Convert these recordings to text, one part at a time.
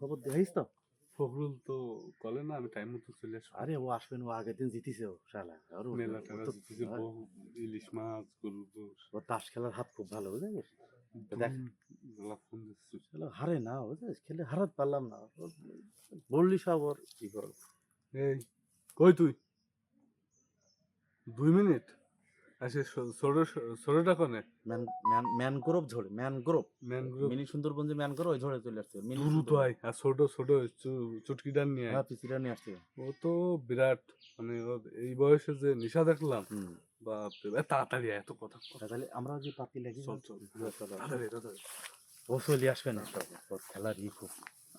খবর দেখাইস তো? ফখরুল তো কলে না আমি টাইম মতো চলে আসব। আরে ও আসবেন ও আগের দিন জিতিছে ও শালা। আর ও- মেলা টেলা তো- বহু ইলিশ মাছ গরু ও তাস খেলার হাত খুব ভালো শালা হারে না বুঝলিস খেলে হারাতে পারলাম না। বললি সব ওর কি করব? এই কই তুই? দুই মিনিট? আচ্ছা ছোটটা কনে? ম্যান ম্যান ম্যানগ্রোভ ঝড়ে ম্যানগ্রোভ। ম্যানগ্রোভ। মিনি সুন্দরবন যে ম্যানগ্রোভ ওই ঝড়ে চলে আসছে। মিনি তো আয় আর ছোট ছোট চু- নিয়ে আয়। হ্যাঁ নিয়ে আসছে। ও তো বিরাট মানে এই বয়সে যে নিশা দেখলাম বাপ রে তাড়াতাড়ি আয়, এত কথা। তাহলে আমরা যে পাতি লাগি চল চল তাড়াতাড়ি, তাড়াতাড়ি। ও চলে আসবে না। খেলার ই খুব।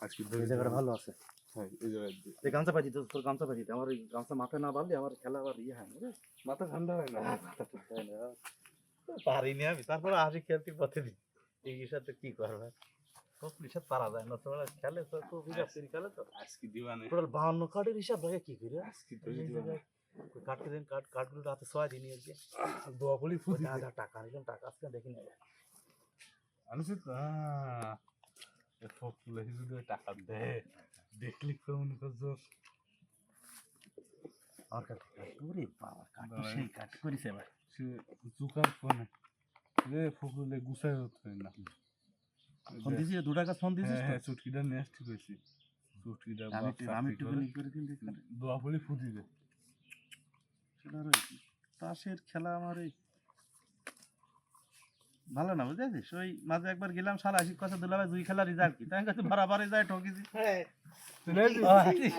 আজকে জায়গাটা ভালো আছে। হ্যাঁ, এই জায়গায় দিয়ে। এই গামছা পাইছি তো তোর গামছা পাইছি আমার ওই গামছা মাথায় না বাঁধলে আমার খেলা আবার ইয়ে হয় না বুঝলি? মাথা ঠান্ডা হয় না? পারিনি আমি। তারপরে আসি খেলতে পথে দিই এই সাথে কি করবে? সব হিসাব পারা যায় না। তোমরা খেলে তো তো হিসাব করে খেলে তো। আজকে দিবানে। টোটাল বাহান্ন কার্ডের হিসাব রাখে কি করে? আজকে তো দিবানে। কাটতে দিন কার্ড কার্ডগুলো রাতে ছয় দিন আজকে দোয়া বলি ওই ফুদি যা যা টাকা নিলাম টাকা আজকে দেখি না ফকুলে যদি টাকা দে। দেখলি তো মনে করছ আমার কাছে ওরে বাবা কাট সেই কাট করিস এবার। সে জুকার ফোনে। রে ফকুলে গুছাই হতো না। ফোন দিছিস দু টাকা ফোন দিছিস হ্যাঁ হ্যাঁ চুটকিটা নিয়ে আসতে কইছি। চুটকিটা আমি একটু- আমি একটু করে? দিন দোয়া বলি ফুদি দে খেলার তাসের খেলা আমার ওই ভালো না বুঝেছিস? ওই মাঝে একবার গেলাম সারা আসি কথা দুলাভাই দুই খেলা রেজাল্ট কি? তাই কাছে বারাবারে যায় ঠকিছি।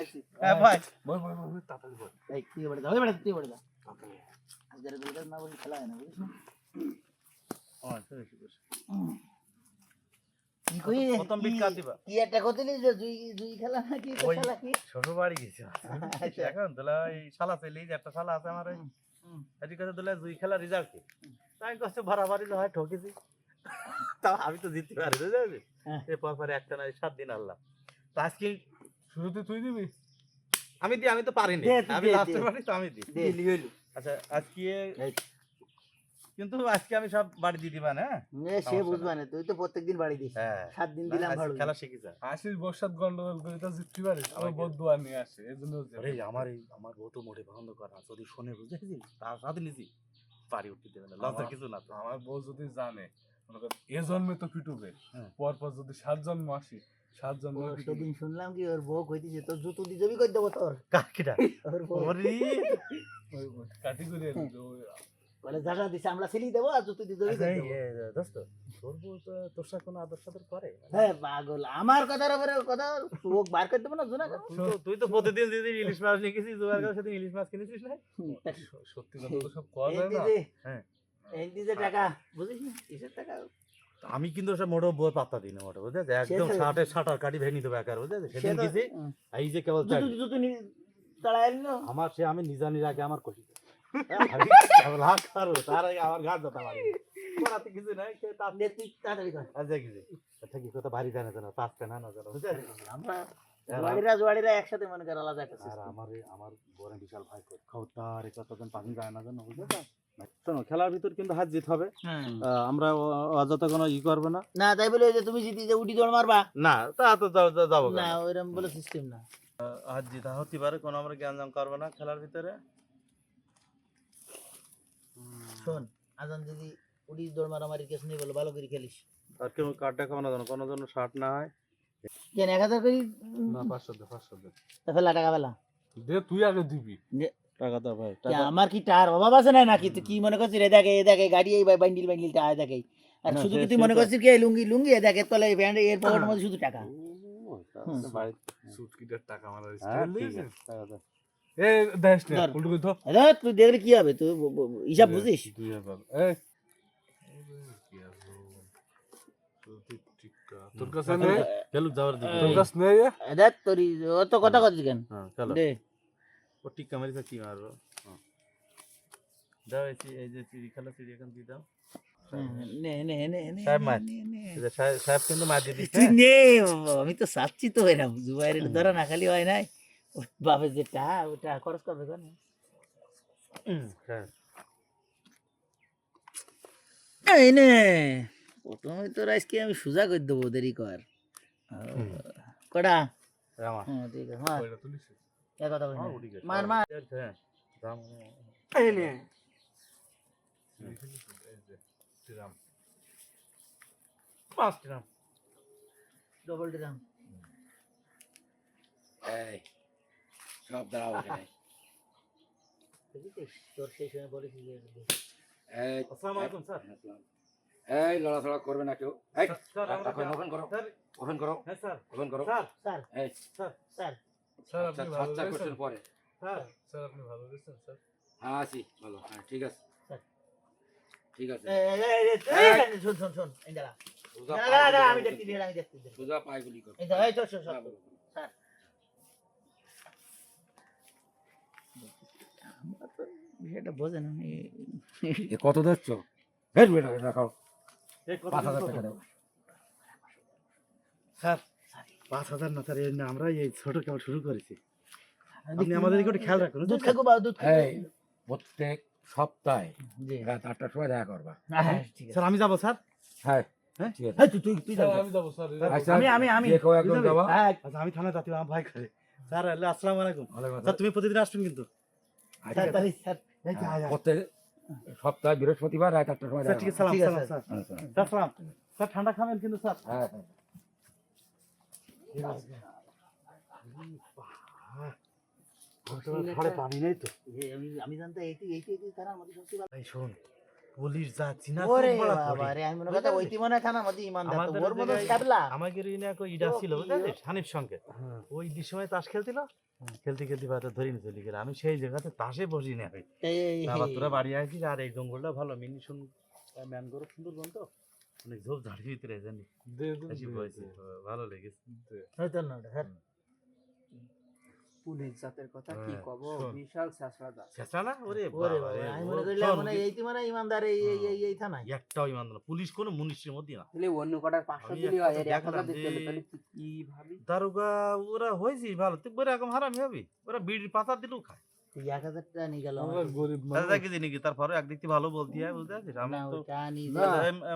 আসি? হ্যাঁ ভাই। বল বল বল তাড়াতাড়ি বল। এই তুই বলে দাও তুই বলে দাও। আজকের না বলি খেলা হয় না বুঝিস না হ্যাঁ, সরে এসে বসে। প্রথম বিট কার দিবা? কি একটা কতলি দুই দুই খেলা না খেলা কি? শ্বশুর বাড়ি গেছে এখন তোলা ওই শালা একটা শালা আছে আমার ওই। এটি কাছে দুই খেলা রেজাল্ট কি? তাই কাছে বারাবারি হয় ঠকেছি। তা আমি তো জিততে পারি হ্যাঁ। এরপর পরে একটা না সাত দিন আনলাম। তো আজকে শুরুতে তুই দিবি? আমি দিই আমি তো পারিনি। আমি লাস্টে পারি তো আমি দিই আচ্ছা আজকে কিন্তু আজকে আমি সব বাড়ি দিয়ে দিবা না? এ সে বুঝবা না। তুই তো প্রত্যেকদিন বাড়ি দিস। হ্যাঁ। সাত দিন দিলাম ভালো। খেলা শিখি যা আশিস বর্ষাত গন্ডগোল করে তা জিততে পারিস আমার বহুত দোয়া নিয়ে আসে এই জন্য আরে আমার এই আমার বউ তো মোটে পছন্দ করে যদি শোনে বুঝেছিস? তার সাথে নিছি। পারি উঠতে দেবে না লজ্জা আমার- কিছু না তো। আমার বউ যদি জানে মনে কর এ জন্মে তো পিটুবে পরপর পর পর যদি সাত জন্ম আসি সাত জন্ম সেদিন শুনলাম কি ওর বউ কইতিছে তোর জুতো দিয়ে জবি কই দেবো তোর? কাকিটা ওর বউ। কাটি করে। বলে জায়গা দিছে আমরা সিলি দেবো আর জুতো দিয়ে এই, দেবো দোস্ত তোর বউ তো তোর সাথে কোনো আদর সাদর করে হ্যাঁ পাগল। আমার কথার উপরে কথা ওক বার করে দেবো না জোনা তুই তো- প্রতিদিন যদি ইলিশ মাছ নিয়ে গেছিস দুবার করে সেদিন ইলিশ মাছ কিনেছিস না? সত্যি কথা তো সব যায় না। হ্যাঁ। এই দিছে টাকা বুঝিস না? কিসের টাকা? আমি কিন্তু সব মোটো বই পাত্তা দিই না মোটো বুঝেছে একদম শার্টের শাটার কাটি ভেঙে দেবো একার বুঝেছে সে সেদিন গেছি এই যে কেবল আমার সে আমি নিজানির আগে আমার কষি তার আগে আমার ঘাট যেতে পারি করাতে কিছু নাই সে তার নে তাড়াতাড়ি কর। আচ্ছা কিছু আচ্ছা কি কথা ভারী জানে জানা পাঁচ পেনা না জানা আমরা আর জোয়াড়িরা জোয়াড়িরা একসাথে মনে কর আলাদা একটা আর আমার আমার বড় বিশাল ভাই খবরদার এই কতজন পানি যায় না জানো বুঝেছ শোনো খেলার ভিতর কিন্তু হাত জিত হবে। আমরা অযথা কোনো ই করবে না। না তাই বলে যে তুমি জিতি যে উঠি দৌড় মারবা? না তা তো যাব না ওইরকম বলে সিস্টেম না। হাত জিতা হতে পারে কোনো আমরা জ্ঞানজাম করবে না খেলার ভিতরে। শোন আজান যদি উঠি দৌড় মারামারি কেস নেই বলে ভালো করে খেলিস। আর কেউ কার্ড দেখাবো না যেন কোনো জন্য শার্ট না হয়। কেন এক হাজার করি? না পাঁচশো দে পাঁচশো দে। তা ফেলা টাকা ফেলা। দে তুই আগে দিবি। টাকা দাও ভাই আমার কি টার অভাব আছে না নাকি? তুই কি মনে করছিস? রে দেখে এ দেখে গাড়ি এই বান্ডিল বান্ডিল টাকা দেখে আর শুধু কি তুই মনে করছিস কি লুঙ্গি লুঙ্গি এ দেখে তলে প্যান্ট এর পকেটের মধ্যে শুধু টাকা? সুটকিটার টাকা মারার হ্যাঁ, টাকা দাও। এ দেশ না। উল্টো করে ধর। আরে তুই দেখলে কি হবে? তুই হিসাব বুঝিস? দুই হাজার টিক্কা। তোর কাছে নেই খেলুক যাওয়ার দিকে। তোর কাছে নেই এ? দেখ তোর অত কথা করছিস কেন? হ্যাঁ চলো দে। ও টিক্কা মারিছে কি মারবো? হ্যাঁ। দাও এই যে চিড়ি খেলা চিড়ি এখন দিয়ে দাও। মার। মার আমি তো চাচ্ছি তো এরকম জুবাইরের ধরা না খালি হয় নাই। বাপের যেটা ওটা খরচ করবে কেন? হ্যাঁ। এই নে প্রথমে তোর আজকে আমি সোজা করে দেবো দেরি কর। কটা? হ্যাঁ মার। মার হ্যাঁ এই নে। পাঁচ গ্রাম ডবল ড্রাম এই। সব দাঁড়াও এখানে। এই আসসালামু আলাইকুম স্যার। এই লড়াচড়া করবে না কেউ। স্যার ওপেন করো। স্যার ওপেন করো। হ্যাঁ স্যার। ওপেন করো। স্যার। স্যার। এই। স্যার। স্যার। আচ্ছা আপনি ভালো সাতটা কোশ্চেন পরে। স্যার। স্যার আপনি ভালো রয়েছেন স্যার? হ্যাঁ আছি ভালো। হ্যাঁ ঠিক আছে। স্যার। ঠিক আছে। এই, এই, এই, এই, এই, এই, শোন শোন শোন আমি দেখছি আমি দেখছি। সোজা পায়ে গুলি করো। এই দাঁড়া, এই চল, চল, চল। হ্যাঁ, বলো। আমরা বোঝেন আমি কত দিচ্ছ রাখাও পাঁচ হাজার টাকা দাও। স্যার পাঁচ হাজার না স্যার এই আমরা এই ছোট কেমন শুরু করেছি। আপনি আমাদের একটু খেয়াল রাখুন দুধ খাব বা দুধ এই প্রত্যেক সপ্তাহে জি। রাত আটটার সময় দেখা করবা। হ্যাঁ, স্যার আমি যাব স্যার। হ্যাঁ। হ্যাঁ? ঠিক আছে। এই, তুই তুই তুই স্যার যাবি। আমি যাব স্যার আচ্ছা, হ্যাঁ, আচ্ছা আমি থানায় যাচ্ছি আমার ভয় করে। স্যার আসসালামু আলাইকুম। স্যার তুমি প্রতিদিন আসবেন কিন্তু? হ্যাঁ। প্রত্যেক সপ্তাহে বৃহস্পতিবার রাত আটটার সময় ঠিক আছে স্যার। স্যার। সালাম। স্যার ঠান্ডা খাবেন কিন্তু স্যার। হ্যাঁ হ্যাঁ পানি নেই তো আমি- জানতাম এইটি এইটি শোন পুলিশ যা চিনা ওরে বাবা রে আমি মনে মনে হয় থানার মধ্যে ইমানদার তো ওর মতো আমাকে রিনা ইডা ছিল ও? হানিফ সঙ্গে। ওই দিক সময় তাস খেলছিল খেলতে খেলতে হয়তো ধরে নিয়ে চলে গেল। আমি সেই জায়গাতে তাসে বসি না আবার তোরা বাড়ি আসিস আর এই জঙ্গলটা ভালো মিনি শুন ম্যানগ্রোভ সুন্দরবন তো অনেক ঝোপ ঝাড়ির ভিতরে জানি দে দে, দে। ভালো লেগেছে। হয়তো না হ্যাঁ। পুলিশ জাতের কথা কি হ্যাঁ, কব? বিশাল ওরে ওরে আমি মনে শোন, মানে এইটি মানে ইমানদার এই এই এই এই থানায়। একটাও ইমান না। পুলিশ কোনো মুনিশের মধ্যে না। তাহলে অন্য কটার পাঁচশো আমি দিলি হয় এর দিতে তাহলে কি ভাবি? দারোগা ওরা ভালো। তুই বলে এরকম হারামি হবি? ওরা বিড়ির পাতা দিলেও খায়। তারপরে একদিক থেকে ভালো বলতে হয় বুঝতে পারছিস? আমি তো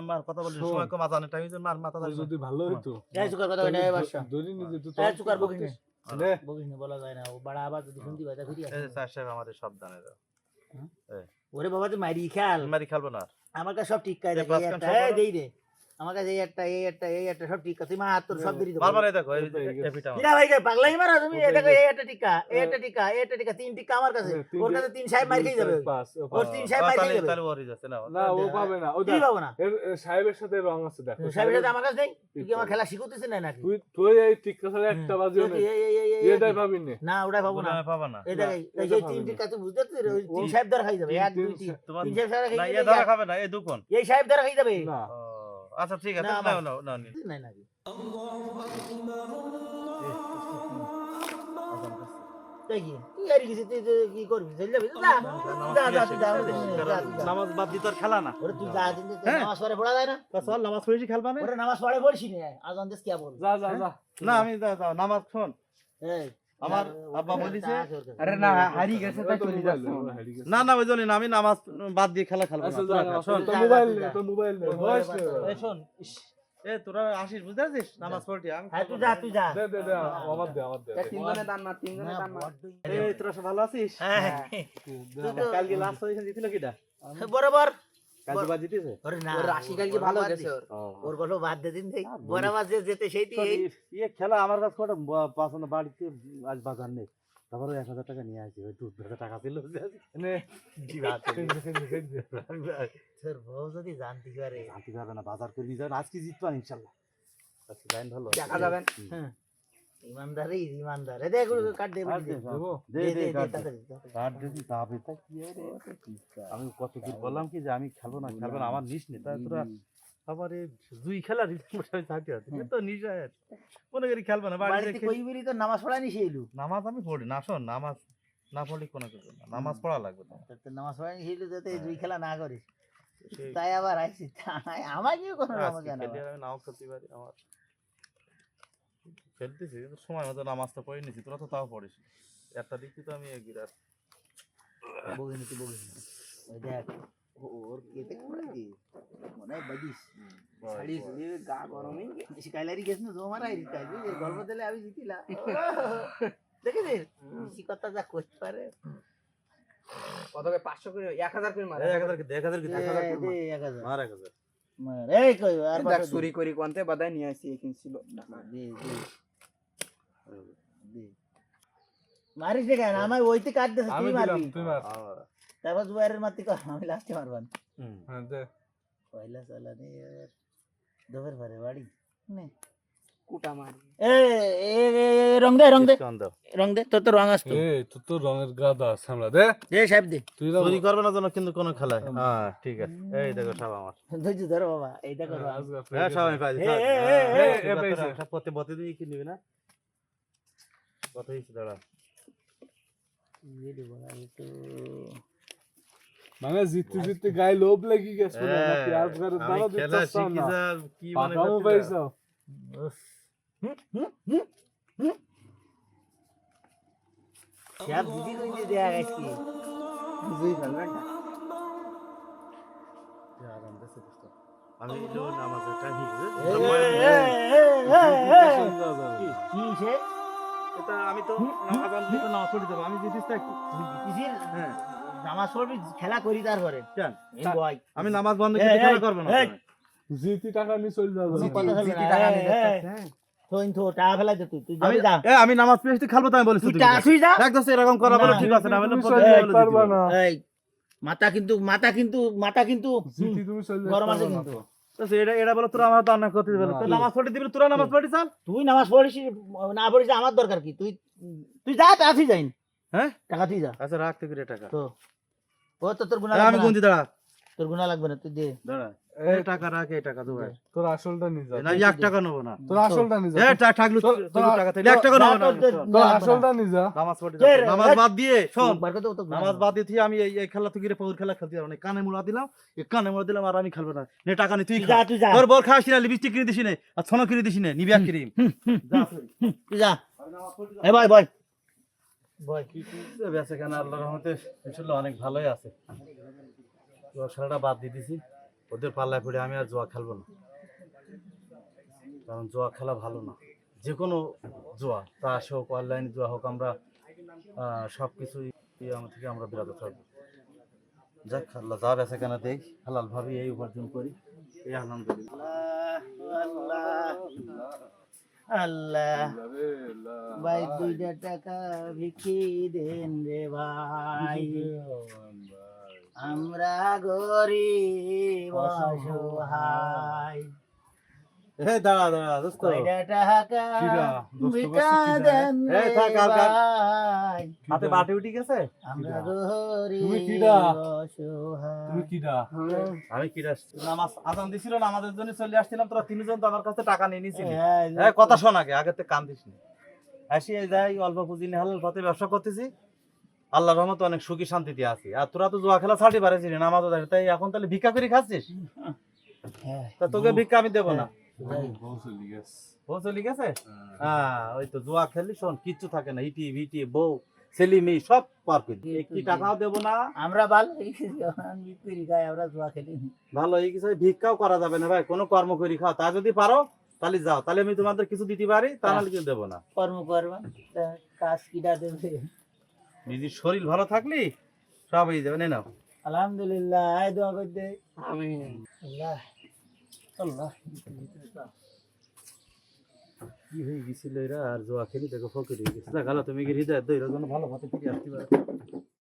মার কথা বলি। সময় কম আজানের টাইমে মার মাথা যদি ভালো হতো না। বলা যায় না। ও বড় আবার যদি শুনতে পাই তা ঘুরি এই যে স্যার সাহেব আমাদের সাবধানে দাও ওরে বাবা তুই মারি মারি খেলব না। আমার কাছে সব ঠিক সব বড়? দেই রে। আমার কাছে এই একটা এই একটা এই একটা সব তুই মা হাত তোর সব দিয়ে বারবার দেখো। কিরা ভাই কে পাগলাই মারা তুমি এই দেখো এই একটা টিক্কা এই একটা টিক্কা এই একটা টিক্কা তিন টিক্কা আমার কাছে। হ্যাঁ, ওর কাছে তিন সাহেব মার খেয়ে যাবে। ওর তিন সাহেব ও, মার খেয়ে যাবে। তাহলে ওরই যাচ্ছে না না ও পাবে না। ও কি না? সাহেবের সাথে রং আছে দেখো। সাহেবের সাথে আমার কাছে নেই? তুই কি আমার খেলা শিখতেছিস না নাকি? তুই তুই এই টিক্কা ছাড়া একটা বাজিও এই এটাই পাবি না। না ওটাই পাবো না। পাবা না। এই দেখ এই- তিন না। টিক্কা তুই বুঝতে ওই তিন সাহেব ধরা খাই যাবে এক দুই তিন। তিন সাহেব ধরা না খাই ইয়ে যাবে ধরা খাবে না এই দুকন এই সাহেব ধরা খাই যাবে? না। ও, আচ্ছা ঠিক আছে না, না আমার- না না নি। নাই। যা। নামাজ বাদ দিতে আর খেলা না। তুই যা হ্যাঁ। নামাজ পড়ে পড়া যায় না। নামাজ পড়েছি খেলবা না। নামাজ পড়ে পড়ছি না আজান দেশ কি বল যা যা যা। না আমি নামাজ শোন। এই। আমার আব্বা বলিছে। আরে না হারিয়ে গেছে তাই চলে যাচ্ছে। নে। না ওই জন্য আমি নামাজ বাদ দিয়ে খেলা খেলব মোবাইল। তোর মোবাইল। এই শোন এ তোরা আসিস বুঝতে পারছিস? নামাজ আমি হ্যাঁ তুই যা তুই যা। দে দে দে আমার দে আমার দে। তা তিনজনে দান না তিনজনে দান না এই তোরা সব ভালো আছিস? হ্যাঁ। তো- কালকে লাস্ট পজিশন জিতছিল কিটা? বরাবর। কালকে বাদ জিতেছে ওরে না ওর রাশি কালকে ভালো বাদ গেছে ওর। ওর গল্প বাদ দে দিন। যেতে সেইটি এই ইয়ে খেলা আমার কাছে কটা পছন্দ বাড়িতে আজ বাজার নেই। তারপরে এক হাজার টাকা নিয়ে আসি ওই টাকা ছিল। দে। তোর বউ যদি জানতে পারে। জানতে পারবে না বাজার করে নিয়ে যাবেন আজকে জিতবেন ইনশাল্লাহ। আজকে জাইন ভালো দেখা যাবেন হ্যাঁ ইমানদারই ইমানদার। কাট দে দে দে, কাট যাবে তা কি রে? আমি কত কি বললাম কি যে আমি খেলব না খেলব না আমার নিস নি তাই তোরা আবার দুই খেলা রিটার্ন আছে তো নিশা মনে করি খেলব না বাড়িতে তো নামাজ পড়া নি সেইলু নামাজ আমি পড়ি না শোন নামাজ না পড়লে কোনো কিছু না। নামাজ পড়া লাগবে তো নামাজ পড়া নি সেইলু যাতে দুই খেলা না করিস। তাই আবার তাই আমাকেও কোনো না আর আমি নাও খেলতে পারি আমার। খেলতেছি কিন্তু সময় মতো নামাজটা পড়ে নিছি। তোরা তো তাও পড়িস একটা দিকটি তো আমি এগিয়ে রাখ। বগিনি তুই বগিনি দেখ ওর কেটে মনে হয় বাজিস। ছাড়িয়েছে, গা গরমে বেশি কাইলারি গেছ না গল্প দিলে আমি জিতিলা। দেখে দে বেশি কথা যা করতে পারে। কত করে পাঁচশো করে এক হাজার করে মারে। এক হাজার এক হাজার দে, এক হাজার এক হাজার। মার এক হাজার। মার কই আর। চুরি করি কোনতে বাদায় নিয়ে আসি এখানে ছিল। মারিস কেন? আমার ওইতে কাট দিছে তুই মারবি? তুই মার। তারপর জুয়ারের কর আমি লাস্টে মারবান। হ্যাঁ পয়লা দোবের পারে বাড়ি। নে। কুটা মারি এ এ এ, এ, রং দে রং দে। রং দে তোর তো রং আসতো তোর তো রঙের গাদা আমরা দে। দে সাহেব দে। তুই চুরি করবে না যেন কিন্তু কোনো খেলায় হ্যাঁ। ঠিক আছে। এই দেখো সব আমার। ধৈর্য ধরো বাবা এই দেখো হ্যাঁ সব আমি পাই এ, এ, এ, এ, এ, পেয়েছে। পথে পথে দিয়ে কি নিবি না? কত হয়েছে দাঁড়া মানে জিততে জিততে গায়ে লোভ লেগে গেছে না হ্যাঁ, আমি দাঁড়া কি মনে পাইছো? নামাজের টাইম। কি? আমি তো নামাজ আনলি তো নামাজ পড়ে দেবো আমি জিতিস থাকি তুই হ্যাঁ। নামাজ পড়বি খেলা করি তারপরে। কেন? আমি নামাজ বন্ধ করে খেলা করব না জিতি টাকা নিয়ে চলে যাবে। জিতি টাকা নিয়ে আমি আমি নামাজ পেয়েছি খেলব আমি বলেছি তুই দোস্ত এরকম করা বলে ঠিক আছে না আমি মাথা কিন্তু মাথা কিন্তু মাথা কিন্তু গরম আছে কিন্তু। এটা এটা বলে তোরা আমার তো অনেক না। না। তুই নামাজ পড়ে দিবি তোরা নামাজ পড়ি চাল? তুই নামাজ পড়িস না পড়িস আমার দরকার কি? তুই তুই যা তুই যাইন। হ্যাঁ? টাকা তুই যা। আচ্ছা রাখতে করে টাকা। তো। ও তো তোর গুণা আমি গুনছি দাঁড়া। তোর গুণা লাগবে না তুই দে। দাঁড়া এই এই টাকা রাখ এই টাকা দেবো তোর আসলটা নিয়ে যা। না এক টাকা নেব না। তোর আসলটা নিয়ে যা। এ টা- থাকল তোর- তোর তোর- টাকা তাহলে এক টাকা যা, না। তোর- তোর- তোর না, আসলটা নিয়ে যা। নামাজ পড়ে কে বাদ দিয়ে শোন। নামাজ দিয়ে আমি এই এই খেলা তুই পৌর খেলা খেলতে পারব না কানে মুড়া দিলাম এই কানে মুড়া দিলাম আর আমি খেলব না। নে টাকা নি তুই তুই খা। যা তুই যা। তোর বল খাওয়াস না লিপস্টিক কিনে দিস না আর ছোনো কিনে দিস না নিবিয়া ক্রিম। যা। তুই যা। এ ভাই ভাই ভাই বেঁচে কেন আল্লাহর রহমতে ইনশাল্লাহ অনেক ভালোই আছে। জুয়া খেলাটা বাদ দিয়ে দিছি। ওদের পাল্লায় পড়ে আমি আর জুয়া খেলব না। কারণ জুয়া খেলা ভালো না। যে কোনো জুয়া তাস হোক অনলাইন জুয়া হোক আমরা সব কিছুই আমার থেকে আমরা বিরত থাকব। যাক আল্লাহ যা বেঁচে কেন দেই। হালাল ভাবে এই উপার্জন করি। এই আলহামদুলিল্লাহ। আল্লাহ আল্লাহ ভাই দুইটা টাকা ভিক্ষি দেন রে ভাই। আমরা গরিব অসহায়। এ দাঁড়া দাঁড়া দোস্ত। হাতে বাটি উঠি গেছে? আমরা তুমি কিডা আমি নামাজ আজান দিছিল না আমাদের জন্য চলে আসছিলাম তোরা তিনজন তো আমার কাছে টাকা নিয়ে নিয়েছিলি এই, হ্যাঁ কথা শোন আগে আগে তো কান দিস না। আসি যাই অল্প পুঁজি নিয়ে হালাল পথে ব্যবসা করতেছি। আল্লাহ রহমত অনেক সুখী শান্তিতে আছি। আর তোরা তো জুয়া খেলা ছাড়ি পারেছিলি নামাজ তাই এখন তাহলে ভিক্ষা করে খাচ্ছিস? হ্যাঁ, তা তোকে ভিক্ষা আমি দেবো না। বউ চলে গেছে হ্যাঁ ওই তো জুয়া খেললি শোন কিচ্ছু থাকে না। ইটি ভিটি বউ ছেলে মেয়ে সব পার করে। একটি টাকাও দেবো না। আমরা ভালো আমরা জুয়া খেলি। ভালো এই কিছু ভিক্ষাও করা যাবে না ভাই। কোনো কর্ম করি খাও। তা যদি পারো তাহলে যাও। তাহলে আমি তোমাদের কিছু দিতে পারি তা নাহলে কিছু দেবো না। কর্ম করবা কাজ কিটা দেবে। নিজের শরীর ভালো থাকলি সব হয়ে যাবে নে নাও। আলহামদুলিল্লাহ আয় দোয়া করতে আমি আল্লাহ। আল্লাহ। কি হয়ে গেছিল এরা? আর জোয়া খেলি দেখো ফকির হয়ে গেছে। গালা তুমি কি হৃদয়? দইরা জন্য ভালো মতো ফিরে আসতে পারো।